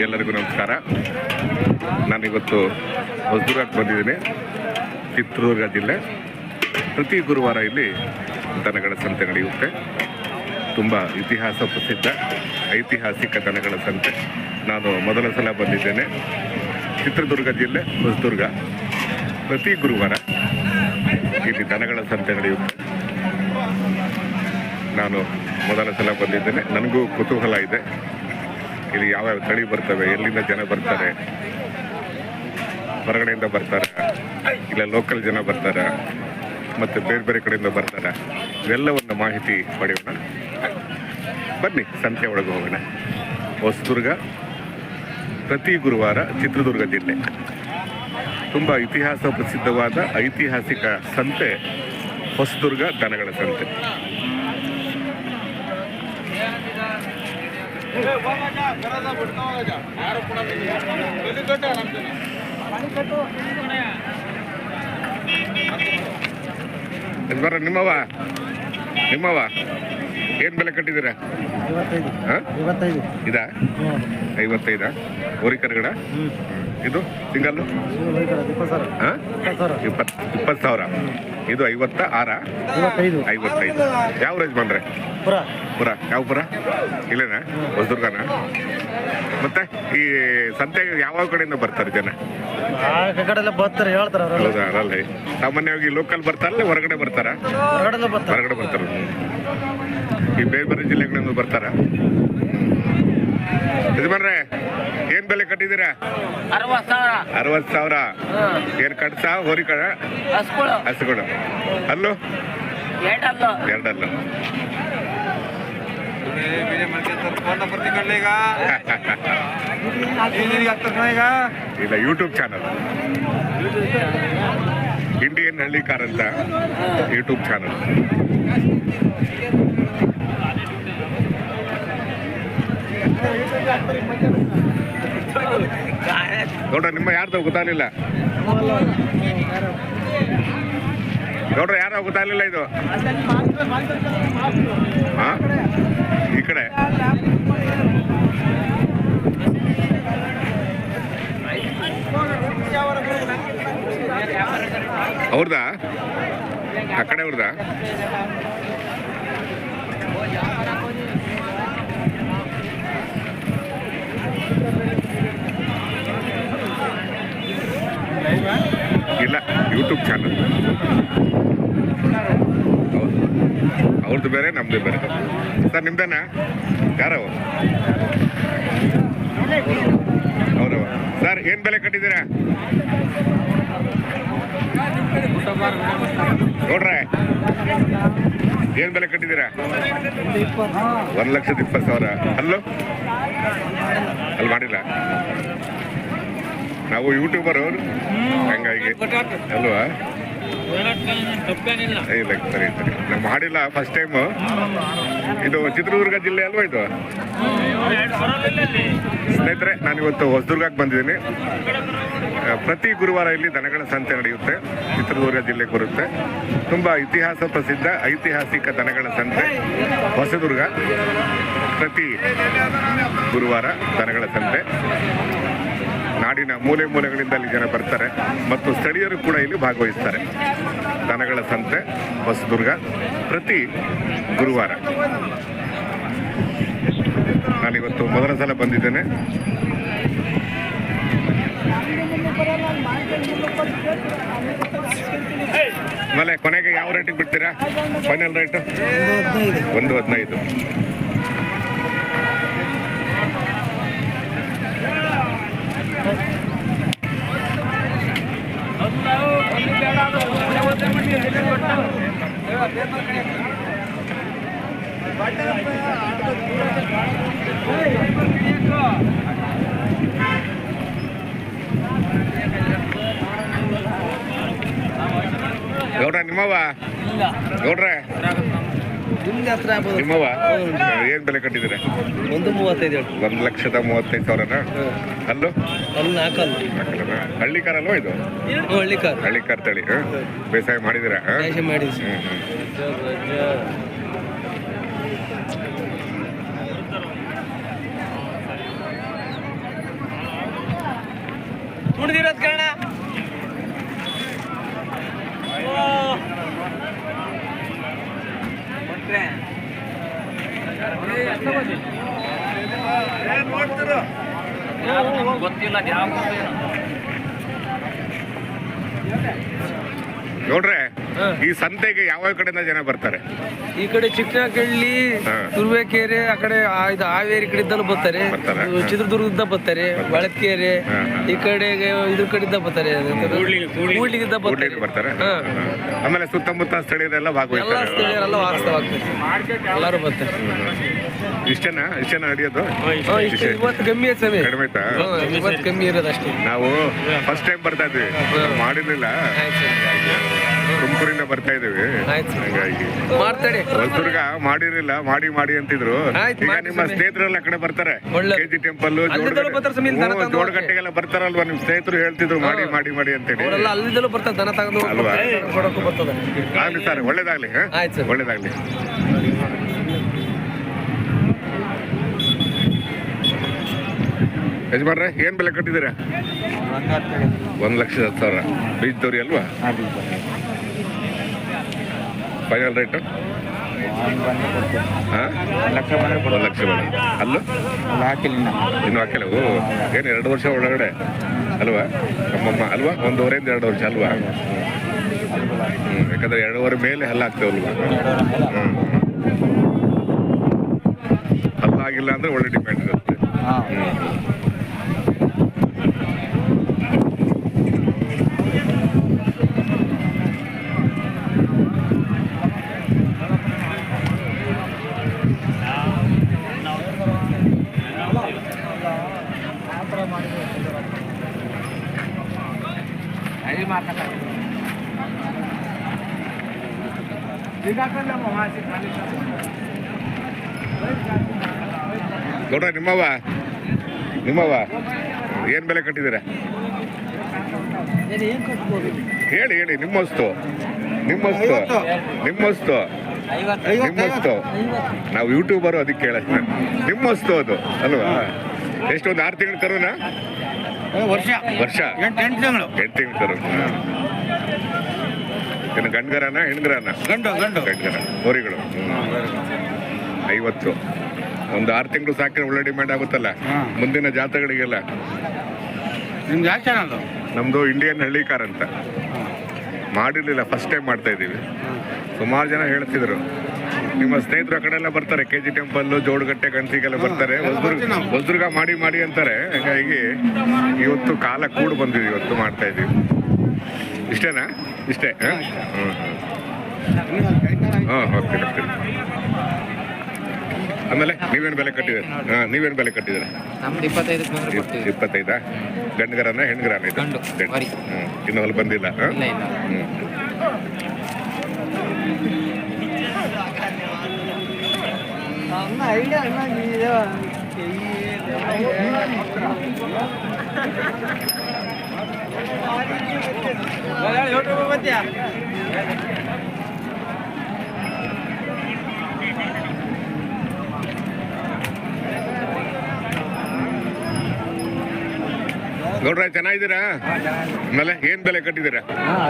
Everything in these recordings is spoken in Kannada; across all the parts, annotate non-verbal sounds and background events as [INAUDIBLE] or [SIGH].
ಎಲ್ಲರಿಗೂ ನಮಸ್ಕಾರ. ನಾನಿವತ್ತು ಹೊಸದುರ್ಗಕ್ಕೆ ಬಂದಿದ್ದೀನಿ. ಚಿತ್ರದುರ್ಗ ಜಿಲ್ಲೆ. ಪ್ರತಿ ಗುರುವಾರ ಇಲ್ಲಿ ದನಗಳ ಸಂತೆ ನಡೆಯುತ್ತೆ. ತುಂಬ ಇತಿಹಾಸ ಪ್ರಸಿದ್ಧ ಐತಿಹಾಸಿಕ ದನಗಳ ಸಂತೆ. ನಾನು ಮೊದಲ ಸಲ ಬಂದಿದ್ದೇನೆ. ಚಿತ್ರದುರ್ಗ ಜಿಲ್ಲೆ, ಹೊಸದುರ್ಗ. ಪ್ರತಿ ಗುರುವಾರ ಇಲ್ಲಿ ದನಗಳ ಸಂತೆ ನಡೆಯುತ್ತೆ. ನಾನು ಮೊದಲ ಸಲ ಬಂದಿದ್ದೇನೆ. ನನಗೂ ಕುತೂಹಲ ಇದೆ. ಇಲ್ಲಿ ಯಾವ ತಳಿ ಬರ್ತವೆ, ಎಲ್ಲಿಂದ ಜನ ಬರ್ತಾರೆ, ಹೊರಗಡೆಯಿಂದ ಬರ್ತಾರೆ, ಇಲ್ಲ ಲೋಕಲ್ ಜನ ಬರ್ತಾರೆ, ಮತ್ತು ಬೇರೆ ಬೇರೆ ಕಡೆಯಿಂದ ಬರ್ತಾರೆ, ಇವೆಲ್ಲವನ್ನು ಮಾಹಿತಿ ಪಡೆಯೋಣ. ಬನ್ನಿ, ಸಂತೆ ಒಳಗೆ ಹೋಗೋಣ. ಹೊಸದುರ್ಗ, ಪ್ರತಿ ಗುರುವಾರ ಚಿತ್ರದುರ್ಗ ಜಿಲ್ಲೆ. ತುಂಬ ಇತಿಹಾಸ ಪ್ರಸಿದ್ಧವಾದ ಐತಿಹಾಸಿಕ ಸಂತೆ, ಹೊಸದುರ್ಗ ದನಗಳ ಸಂತೆ. ಬರ ನಿಮ್ಮವ ನಿಮ್ಮವ ಏನ್ ಬೆಲೆ ಕಟ್ಟಿದಿರ ಇದ ಐವತ್ತೈದ ಐವತ್ತೈದು. ಇದಾ? ಐವತ್ತೈದಾ? ಓರಿ ಕರುಗಡ ಇದು ಸಿಂಗಲ್ ಇಪ್ಪತ್ತು ಇಪ್ಪತ್ತು ಸಾವಿರ. ಇದು ಐವತ್ತ ಆರ? ಐವತ್ತೈದು. ಯಾವ ರೇಜ್ ಬಂದ್ರೆ? ಪುರ. ಪುರ. ಯಾವ ಪುರ? ಇಲ್ಲೇನಾ? ಹೊಸದುರ್ಗನ? ಮತ್ತೆ ಈ ಸಂತೆಗೆ ಯಾವ ಕಡೆಯಿಂದ ಬರ್ತಾರೆ ಜನ? ಬರ್ತಾರೆ ಹೌದಾ? ಅಲ್ಲ ಸಾಮಾನ್ಯವಾಗಿ ಲೋಕಲ್ ಬರ್ತಾರಲ್ಲ ಹೊರಗಡೆ ಬರ್ತಾರ? ಹೊರಗಡೆ ಬರ್ತಾರ ಬರ್ತಾರೆ. ಹೊರಗಡೆ ಬರ್ತಾರೆ. ಈ ಬೇರೆ ಬೇರೆ ಜಿಲ್ಲೆಗಳಿಂದ ಬರ್ತಾರ? ಯಜಮಾನ್ರೆ ಏನ್ ಬೆಲೆ ಕಟ್ಟಿದ್ದೀರಾ? ಅರವತ್ ಸಾವಿರ. ಏನ್ ಕಡ್ಸ ಹೋರಿ ಕಡ ಹಸ್ಗಳು ಹಸುಗಳು ಅಲ್ಲೂ ಈಗ ಎರಡಲ್ಲ. [LAUGHS] ಇಲ್ಲ ಯೂಟ್ಯೂಬ್ ಚಾನಲ್ ಇಂಡಿಯನ್ ಹಳ್ಳಿಕಾರ್ ಅಂತ ಯೂಟ್ಯೂಬ್ ಚಾನಲ್ ನೋಡ್ರ ನಿಮ್ಮ ಯಾರ್ದು ಗೊತ್ತಾಗಲಿಲ್ಲ? ನೋಡ್ರ ಯಾರು ಗೊತ್ತಾಗಲಿಲ್ಲ ಇದು? ಈ ಕಡೆ? ಅವ್ರದಾ? ಆ ಕಡೆ ಅವ್ರದಾ? ಇಲ್ಲ ಯೂಟ್ಯೂಬ್ ಚಾನಲ್ ಅವ್ರದ್ದು ಬೇರೆ, ನಮ್ದು ಬೇರೆ. ಸರ್, ನಿಮ್ದೇನಾ? ಯಾರವ ಹೌದವ ಸರ್, ಏನ್ ಬೆಲೆ ಕಟ್ಟಿದ್ದೀರಾ? ನೋಡ್ರೆ, ಏನ್ ಬೆಲೆ ಕಟ್ಟಿದ್ದೀರಾ? ಒಂದ್ ಲಕ್ಷದ ಇಪ್ಪತ್ತು ಸಾವಿರ. ಅಲ್ಲೋ? ಅಲ್ಲಿ ಮಾಡಿಲ್ಲ? ನಾವು ಯೂಟ್ಯೂಬರ್ ಅವರು. ಹಂಗಾಗಿ. ಅಲ್ವಾ? ಇಲ್ಲ ಸರಿ ಸರಿ. ನಾವು ಮಾಡಿಲ್ಲ ಫಸ್ಟ್ ಟೈಮು ಇದು ಚಿತ್ರದುರ್ಗ ಜಿಲ್ಲೆ ಅಲ್ವಾ ಇದು? ಸ್ನೇಹಿತರೆ ನಾನು ಇವತ್ತು ಹೊಸದುರ್ಗಕ್ಕೆ ಬಂದಿದ್ದೀನಿ. ಪ್ರತಿ ಗುರುವಾರ ಇಲ್ಲಿ ದನಗಳ ಸಂತೆ ನಡೆಯುತ್ತೆ. ಚಿತ್ರದುರ್ಗ ಜಿಲ್ಲೆಗೆ ಬರುತ್ತೆ. ತುಂಬ ಇತಿಹಾಸ ಪ್ರಸಿದ್ಧ ಐತಿಹಾಸಿಕ ದನಗಳ ಸಂತೆ ಹೊಸದುರ್ಗ. ಪ್ರತಿ ಗುರುವಾರ ದನಗಳ ಸಂತೆ. ನಾಡಿನ ಮೂಲೆ ಮೂಲೆಗಳಿಂದ ಅಲ್ಲಿ ಜನ ಬರ್ತಾರೆ ಮತ್ತು ಸ್ಥಳೀಯರು ಕೂಡ ಇಲ್ಲಿ ಭಾಗವಹಿಸ್ತಾರೆ. ದನಗಳ ಸಂತೆ ಹೊಸದುರ್ಗ ಪ್ರತಿ ಗುರುವಾರ. ನಾನಿವತ್ತು ಮೊದಲ ಸಲ ಬಂದಿದ್ದೇನೆ. ಆಮೇಲೆ ಕೊನೆಗೆ ಯಾವ ರೇಟಿಗೆ ಬಿಡ್ತೀರಾ? ಫೈನಲ್ ರೇಟು ಒಂದು ಹದಿನೈದು. ಗೌಡ್ರ ನಿಮ್ಮವ ಗೌಡ್ರೆ? ನಿಮ್ಗೆ ಏನು ಬೆಲೆ ಒಂದು ಮೂವತ್ತೈದು ಒಂದು ಲಕ್ಷದ ಮೂವತ್ತೈದು ಸಾವಿರನ? ಹಳ್ಳಿ ಕಾರ್ ಅಲ್ವಾ ಇದು ಹಳ್ಳಿ ಕಾರ್. ತಳಿ ಬೇಸಾಯ ಬೇಸಾಯ ಕಾರಣ ಗೊತ್ತಿಲ್ಲ ನೋಡ್ರಿ. ಈ ಸಂತೆಗೆ ಯಾವ ಕಡೆಯಿಂದ ಜನ ಬರ್ತಾರೆ? ಈ ಕಡೆ ಚಿಕ್ಕನಕಳ್ಳಿ ಹಾ. ತುರುವೇಕೆರೆ ಆ ಕಡೆ ಆ- ಇದು ಹಾವೇರಿ ಕಡೆಯಿಂದಲೂ ಬರ್ತಾರೆ. ಬರ್ತಾರೆ, ಚಿತ್ರದುರ್ಗದಿಂದ ಬರ್ತಾರೆ. ಬಳಕೆರೆ. ಈ ಕಡೆಗೆ ಇದ್ರ ಕಡೆಯಿಂದ ಬರ್ತಾರೆ. ಕೂಡ್ಲಿಗಿಂದ ಬರ್ತಾರೆ. ಆಮೇಲೆ ಸುತ್ತಮುತ್ತ ಸ್ಥಳೀಯರೆಲ್ಲ ಎಲ್ಲ ಭಾಗವಹಿಸ್ತಾರೆ ಸ್ಥಳೀಯರೆಲ್ಲ ವಾಸ್ತವಾಗ್ತಾರೆ ಎಲ್ಲರೂ ಬರ್ತಾರೆ. ಇಷ್ಟೇನಾ? ಇಷ್ಟೇನಾ ನಡೆಯೋದು? ಇವತ್ತು ಕಮ್ಮಿ ಸಮಯ ಕಡಿಮೆ ಇವತ್ತು ಕಮ್ಮಿ ಇರೋದು ಅಷ್ಟೇ ನಾವು ಫಸ್ಟ್ ಟೈಮ್ ಬರ್ತಾ ಇದ್ವಿ. ಮಾಡಿರ್ಲಿಲ್ಲ. ತುಮಕೂರಿಂದ ಬರ್ತಾ ಇದ್ದೀವಿ. ಹಂಗಾಗಿ. ಹೊಸದುರ್ಗ ಮಾಡಿರ್ಲಿಲ್ಲ ಮಾಡಿ ಮಾಡಿ ಅಂತಿದ್ರು. ಆಯ್ತು, ಈಗ ನಿಮ್ಮ. ಸ್ನೇಹಿತರೆಲ್ಲ ಆ ಕಡೆ ಬರ್ತಾರೆ. ಒಳ್ಳೆ- ಕೆಜಿ ಟೆಂಪಲ್ ಜೋಡಗಟ್ಟೆಗೆಲ್ಲ ಬರ್ತಾರಲ್ವಾ ನಿಮ್ ಸ್ನೇಹಿತರು? ಹೇಳ್ತಿದ್ರು ಮಾಡಿ ಮಾಡಿ ಮಾಡಿ ಅಂತೇಳಿ. ಅವರೆಲ್ಲ ಅಲ್ಲಿಂದಲೂ ಬರ್ತಾರೆ ದನ ತಗೊಂಡು ಅಲ್ವಾ? ಆಗ್ಲಿ ಸರ್ ಒಳ್ಳೇದಾಗ್ಲಿ. ಒಳ್ಳೇದಾಗ್ಲಿ. ಯಜಮಾನ್ರೆ ಏನ್ ಬೆಲೆ ಕಟ್ಟಿದ್ದೀರಾ? ಒಂದ್ ಲಕ್ಷದ ಹತ್ತು ಸಾವಿರ. ಬೀಜದವ್ರಿ ಅಲ್ವಾ? ಫೈನಲ್ ಹಾಂ ಲಕ್ಷ ಬಂದ್ರೆ ಲಕ್ಷ ಅಲ್ಲೂ? ಹಾಕಿಲ್ಲ ಇನ್ನು ಹಾಕಿಲ್ಲ. ಓ ಏನು ಎರಡು ವರ್ಷ ಒಳಗಡೆ? ಅಲ್ವಾ? ನಮ್ಮಮ್ಮ ಅಲ್ವಾ? ಒಂದೂವರೆಯಿಂದ ಎರಡು ವರ್ಷ ಅಲ್ವಾ? ಹ್ಮ್ ಯಾಕಂದ್ರೆ ಎರಡೂವರೆ ಮೇಲೆ ಹಲ್ಲ ಆಗ್ತೇವಲ್ವಾ? ಹ್ಮ್. ಹಲ್ಲಾಗಿಲ್ಲ ಅಂದ್ರೆ ಒಳ್ಳೆ ಡಿಪೆಂಡ್ ಇರುತ್ತೆ. ಹಾಂ ನೋಡ್ರ ನಿಮ್ಮವ ನಿಮ್ಮವ ಏನ್ ಬೆಲೆ ಕಟ್ಟಿದ್ದೀರಾ? ಹೇಳಿ ಹೇಳಿ ನಿಮ್ಮಸ್ತು ನಿಮ್ಮಸ್ತು ನಿಮ್ಮಸ್ತು ನಿಮ್ಮಸ್ತು ನಾವು ಯೂಟ್ಯೂಬರು ಅದಕ್ಕೆ ಹೇಳ ನಿಮ್ಮಸ್ತು ಅದು, ಅಲ್ವಾ? ಎಷ್ಟೊಂದು ಆರು ತಿಂಗಳು ಕರುನಾ? ವರ್ಷ. ವರ್ಷ. ಎಂಟು ಎಂಟು ತಿಂಗಳು. ಎಂಟು ತಿಂಗಳು ಏನು ಇನ್ನು ಗಂಡ್ಗರನ ಹೆಣ್ಗರನ? ಗಂಡು ಗಂಡು. ಗಂಡ್ಗರ. ಹೋರಿಗಳು. ಐವತ್ತು. ಒಂದು ಆರು ತಿಂಗಳು ಸಾಕಿದ್ರೆ ಒಳ್ಳೆ ಡಿಮ್ಯಾಂಡ್ ಆಗುತ್ತಲ್ಲ. ಮುಂದಿನ ಜಾತ್ರೆಗಳಿಗೆಲ್ಲ ನಿಮ್ದು ಯಾವ ಚಾನಲ್ ನಮ್ದು ಇಂಡಿಯನ್ ಹಳ್ಳಿಕಾರ್ ಅಂತ. ಮಾಡಿರಲಿಲ್ಲ ಫಸ್ಟ್ ಟೈಮ್ ಮಾಡ್ತಾ ಇದ್ದೀವಿ. ಸುಮಾರು ಜನ ಹೇಳ್ತಿದ್ರು. ನಿಮ್ಮ ಸ್ನೇಹಿತರು ಆ ಕಡೆ ಎಲ್ಲ ಬರ್ತಾರೆ. ಕೆ ಜಿ ಟೆಂಪಲ್ ಜೋಡಗಟ್ಟೆ ಕನ್ಸಿಗೆಲ್ಲ ಬರ್ತಾರೆ. ಹೊಸದುರ್ಗ ಹೊಸದುರ್ಗ ಮಾಡಿ ಮಾಡಿ ಅಂತಾರೆ. ಹಾಗಾಗಿ ಇವತ್ತು ಕಾಲ ಕೂಡು ಬಂದಿದೆ ಇವತ್ತು ಮಾಡ್ತಾ ಇದೀವಿ ಇಷ್ಟೇನಾ? ಇಷ್ಟೇ? ಹಾಂ? ಹಾಂ ಹೋಗ್ತೀನಿ ಹೋಗ್ತೀನಿ ಆಮೇಲೆ ನೀವೇನು ಬೆಲೆ ಕಟ್ಟಿದ್ರೆ ಹಾಂ ನೀವೇನು ಬೆಲೆ ಕಟ್ಟಿದ್ರೆ ಇಪ್ಪತ್ತೈದಾ? ಗಂಡುಗರನ ಹೆಣ್ಗರನ ಇದು? ಇನ್ನು ಅಲ್ಲಿ ಬಂದಿಲ್ಲ ಇನ್ನು ಹೊಲ ನೋಡ್ರ ಚೆನ್ನಾಗಿದ್ದೀರಾ? ಆಮೇಲೆ ಏನ್ ಬೆಲೆ ಕಟ್ಟಿದ್ದೀರಾ?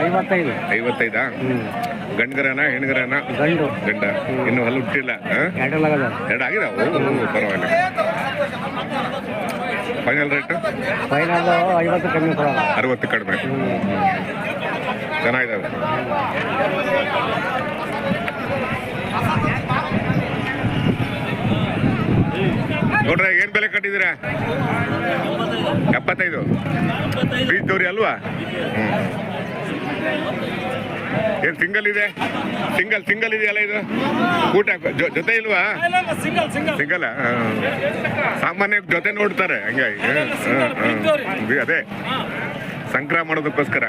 ಐವತ್ತೈದು. ಐವತ್ತೈದಾ? ಗಂಡ್ಗರನ ಹೆಣ್ಗರನ? ಗಂಡು. ಗಂಡ. ಇನ್ನು ಹಲ್ಲು ಹುಟ್ಟಿಲ್ಲ? ಎರಡು ಆಗಿದಾವು ಪರವಾಗಿಲ್ಲ. ಫೈನಲ್ ರೇಟ್ ಫೈನಲ್ ಐವತ್ತು ಕಮ್ಮಿ ಕೊಡಲ್ಲ ಅರವತ್ತು ಕಡಿಮೆ. ಚೆನ್ನಾಗಿದ್ದಾವೆ ನೋಡ್ರ ಏನ್ ಬೆಲೆ ಕಟ್ಟಿದ್ದೀರಾ? ಎಪ್ಪತ್ತೈದು. ದೋರಿ ಅಲ್ವಾ? ಹ್ಮ್. ಏನ್ ಸಿಂಗಲ್ ಇದೆ? ಸಿಂಗಲ್ ಸಿಂಗಲ್ ಇದೆಯಲ್ಲ ಇದು? ಊಟ ಜೊತೆ ಇಲ್ವಾ? ಸಿಂಗಲ್ ಸಾಮಾನ್ಯ ಜೊತೆ ನೋಡ್ತಾರೆ, ಹಂಗಾಗಿ. ಅದೇ. ಸಂಕ್ರ ಮಾಡೋದಕ್ಕೋಸ್ಕರ?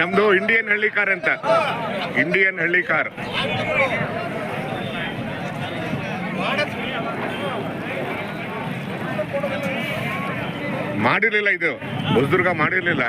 ನಮ್ದು ಇಂಡಿಯನ್ ಹಳ್ಳಿ ಕಾರ್ ಅಂತ. ಇಂಡಿಯನ್ ಹಳ್ಳಿ ಕಾರ್ ಮಾಡಿರ್ಲಿಲ್ಲ ಇದು. ಹೊಸದುರ್ಗ ಮಾಡಿರ್ಲಿಲ್ಲ.